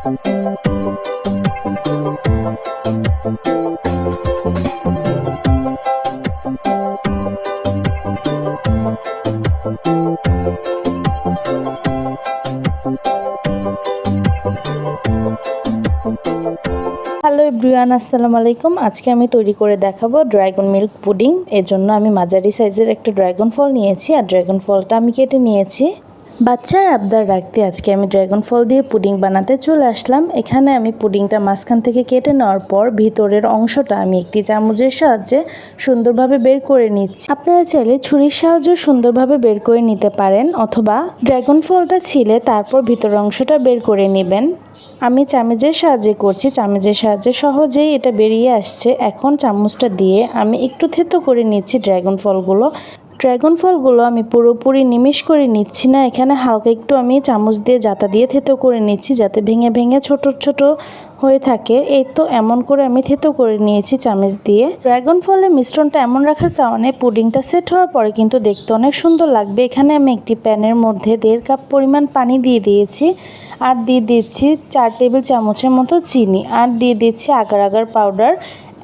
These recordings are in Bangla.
হ্যালো এভরিওয়ান আসসালামু আলাইকুম। আজকে আমি তৈরি করে দেখাবো ড্রাগন মিল্ক পুডিং এর জন্য আমি মাঝারি সাইজের একটা ড্রাগন ফল নিয়েছি, আর ড্রাগন ফলটা আমি কেটে নিয়েছি। বাচ্চার আবদার রাখতে আজকে আমি ড্রাগন ফল দিয়ে পুডিং বানাতে চলে আসলাম। এখানে আমি পুডিংটা মাঝখান থেকে কেটে নেওয়ার পর ভিতরের অংশটা আমি একটি চামচের সাহায্যে সুন্দরভাবে বের করে নিচ্ছি। আপনারা চাইলে ছুরির সাহায্যে সুন্দরভাবে বের করে নিতে পারেন অথবা ড্রাগন ফলটা ছিলে তারপর ভিতরের অংশটা বের করে নেবেন। আমি চামচের সাহায্যে করছি, চামচের সাহায্যে সহজেই এটা বেরিয়ে আসছে। এখন চামচটা দিয়ে আমি একটু থেতো করে নিচ্ছি ড্রাগন ফলগুলো। ড্রাগন ফলগুলো আমি পুরোপুরি নিমিষ করে নিচ্ছি না। এখানে হালকা একটু আমি চামচ দিয়ে জাতা দিয়ে থেতো করে নিচ্ছি যাতে ভেঙে ভেঙে ছোট ছোট হয়ে থাকে। এই তো এমন করে আমি থেতো করে নিয়েছি চামচ দিয়ে। ড্রাগন ফলের মিশ্রণটা এমন রাখার কারণে পুডিংটা সেট হওয়ার পরে কিন্তু দেখতে অনেক সুন্দর লাগবে। এখানে আমি একটি প্যানের মধ্যে দেড় কাপ পরিমাণ পানি দিয়ে দিয়েছি আর দিয়ে দিচ্ছি চার টেবিল চামচের মতো চিনি। আর দিয়ে দিচ্ছি আগার আগার পাউডার।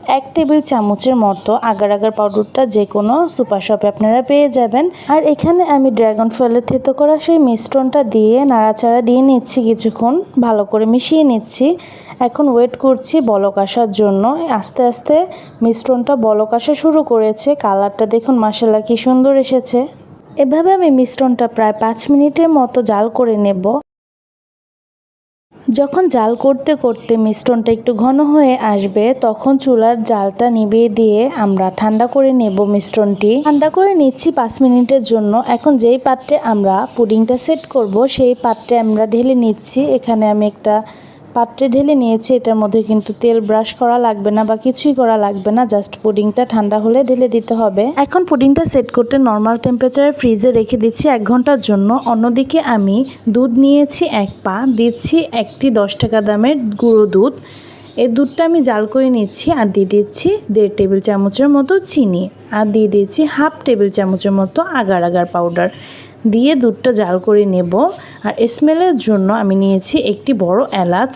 এক টেবিল চামচের মতো আগার আগার পাউডারটা যে কোনো সুপার শপে আপনারা পেয়ে যাবেন। আর এখানে আমি ড্রাগন ফলের থেতো করা সেই মিশ্রণটা দিয়ে নাড়াচাড়া দিয়ে নিচ্ছি কিছুক্ষণ, ভালো করে মিশিয়ে নিচ্ছি। এখন ওয়েট করছি বলক আসার জন্য। আস্তে আস্তে মিশ্রণটা বলক আসা শুরু করেছে। কালারটা দেখুন মাসাল্লা কি সুন্দর এসেছে। এভাবে আমি মিশ্রণটা প্রায় পাঁচ মিনিটের মতো জাল করে নেব। যখন জাল করতে করতে মিশ্রণটা একটু ঘন হয়ে আসবে, তখন চুলার জালটা নিভিয়ে দিয়ে আমরা ঠান্ডা করে নেব মিশ্রণটি। ঠান্ডা করে নিচ্ছি পাঁচ মিনিটের জন্য। এখন যেই পাত্রে আমরা পুডিংটা সেট করব, সেই পাত্রে আমরা ঢেলে নিচ্ছি। এখানে আমি একটা পাত্রে ঢেলে নিয়েছি, এটার মধ্যে কিন্তু তেল ব্রাশ করা লাগবে না বা কিছুই করা লাগবে না জাস্ট পুডিংটা ঠান্ডা হলে ঢেলে দিতে হবে। এখন পুডিংটা সেট করতে নর্মাল টেম্পারেচারে ফ্রিজে রেখে দিচ্ছি এক ঘণ্টার জন্য। অন্যদিকে আমি দুধ নিয়েছি এক পা, দিচ্ছি একটি দশ টাকা দামের গুঁড়ো দুধ। এই দুধটা আমি জাল করে নিচ্ছি আর দিয়ে দিচ্ছি দেড় টেবিল চামচের মতো চিনি। আর দিয়ে দিচ্ছি হাফ টেবিল চামচের মতো আগার আগার পাউডার দিয়ে দুধটা জাল করে নেব। আর স্মেলের জন্য আমি নিয়েছি একটি বড় এলাচ।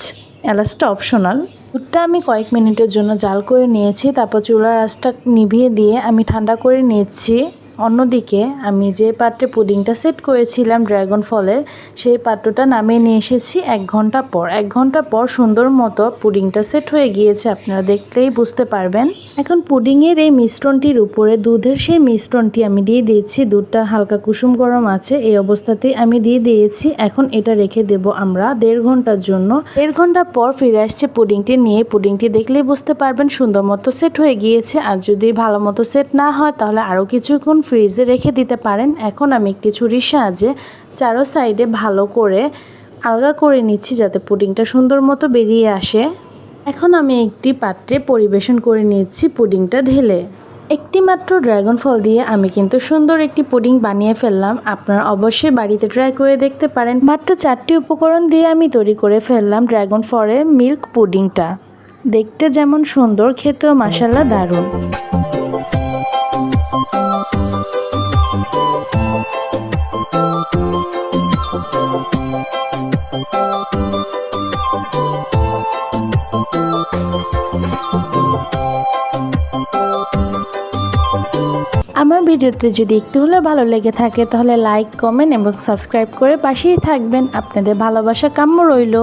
এলাচটা অপশনাল। দুধটা আমি কয়েক মিনিটের জন্য জাল করে নিয়েছি, তারপর চুলার আঁচটা নিভিয়ে দিয়ে আমি ঠান্ডা করে নিচ্ছি। অন্যদিকে, আমি যে পাত্রে পুডিংটা সেট করেছিলাম ড্রাগন ফলের, সেই পাত্রটা নামিয়ে নিয়ে এসেছি এক ঘণ্টা পর। এক ঘণ্টা পর সুন্দর মতো পুডিংটা সেট হয়ে গিয়েছে, আপনারা দেখলেই বুঝতে পারবেন। এখন পুডিংয়ের এই মিশ্রণটির উপরে দুধের সেই মিশ্রণটি আমি দিয়ে দিয়েছি, দুধটা হালকা কুসুম গরম আছে, এই অবস্থাতেই আমি দিয়ে দিয়েছি। এখন এটা রেখে দেব আমরা দেড় ঘণ্টার জন্য। দেড় ঘণ্টা পর ফিরে আসছে পুডিংটি নিয়ে। পুডিংটি দেখলেই বুঝতে পারবেন সুন্দর মতো সেট হয়ে গিয়েছে। আর যদি ভালো মতো সেট না হয়, তাহলে আরও কিছুক্ষণ ফ্রিজে রেখে দিতে পারেন। এখন আমি একটি ছুরির সাহায্যে চারো সাইডে ভালো করে আলগা করে নিচ্ছি যাতে পুডিংটা সুন্দর মতো বেরিয়ে আসে। এখন আমি একটি পাত্রে পরিবেশন করে নিচ্ছি পুডিংটা ঢেলে। একটি মাত্র ড্রাগন ফল দিয়ে আমি কিন্তু সুন্দর একটি পুডিং বানিয়ে ফেললাম। আপনারা অবশ্যই বাড়িতে ট্রাই করে দেখতে পারেন। মাত্র চারটি উপকরণ দিয়ে আমি তৈরি করে ফেললাম ড্রাগন ফলের মিল্ক পুডিংটা। দেখতে যেমন সুন্দর, খেতেও মাসাল্লা দারুণ। আমার ভিডিওতে যদি একটু হলে ভালো লেগে থাকে, তাহলে লাইক কমেন্ট এবং সাবস্ক্রাইব করে পাশেই থাকবেন। আপনাদের ভালোবাসা কাম্য রইল।